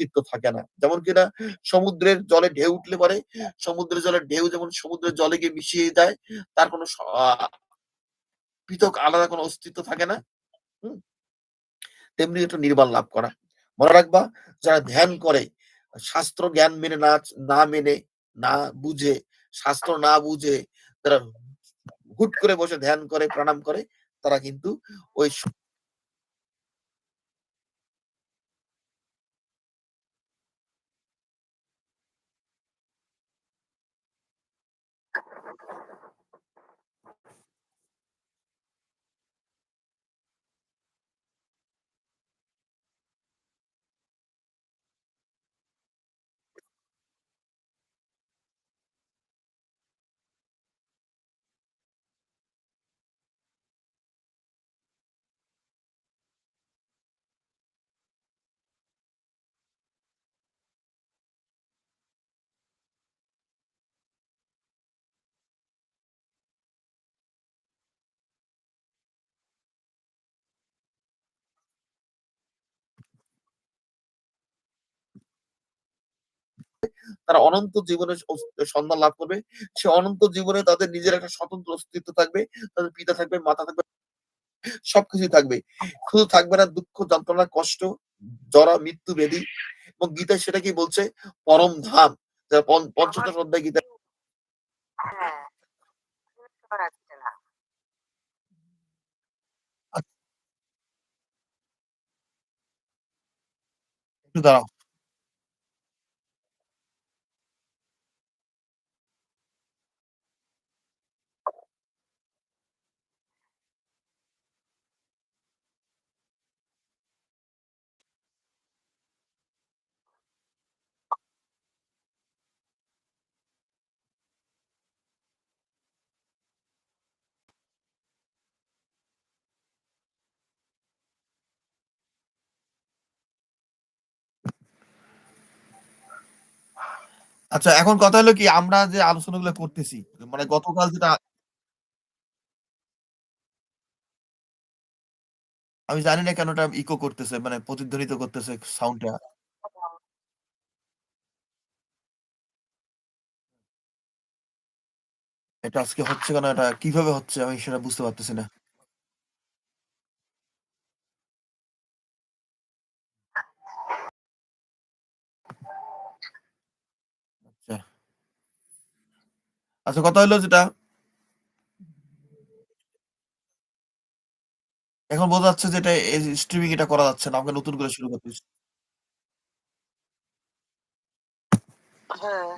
অস্তিত্ব থাকে না। যেমন কিনা সমুদ্রের জলে ঢেউ উঠলে পরে সমুদ্রের জলের ঢেউ যেমন সমুদ্রের জলে গিয়ে মিশিয়ে যায়, তার কোন পৃথক আলাদা কোন অস্তিত্ব থাকে না। তেমনি একটা নির্বাণ লাভ করা। মনে রাখবা যারা ধ্যান করে শাস্ত্র জ্ঞান মেনে না না মেনে, না বুঝে, শাস্ত্র না বুঝে তারা হুট করে বসে ধ্যান করে, প্রাণায়াম করে, তারা কিন্তু ওই তারা অনন্ত জীবনের সন্ধান লাভ করবে। সে অনন্ত জীবনে তাদের নিজের একটা স্বতন্ত্র অস্তিত্ব থাকবে। তাদের পিতা থাকবে, মাতা থাকবে সবকিছু থাকবে। শুধু থাকবে না দুঃখ, যন্ত্রণা, কষ্ট, জরা, মৃত্যু, বেদি এবং গীতায় সেটা কি বলছে? পরম ধাম। পঞ্চদশ অধ্যায় গীতা হ্যাঁ। বুঝতে পারছি না। আ একটু দাঁড়াও। আচ্ছা এখন কথা হলো কি আমরা যে আলোচনাগুলো করতেছি, মানে গতকাল যেটা আমি জানি না কেন এটা ইকো করতেছে মানে প্রতিধ্বনিত করতেছে সাউন্ডটা। এটা আজকে হচ্ছে কেন? এটা কীভাবে হচ্ছে? আমি সেটা বুঝতে পারতেছি না। আচ্ছা। আচ্ছা কথা হইল যেটা এখন বোঝা যাচ্ছে যে এটা স্ট্রিমিং এটা করা যাচ্ছে না। আমাকে নতুন করে শুরু করতে হ্যাঁ।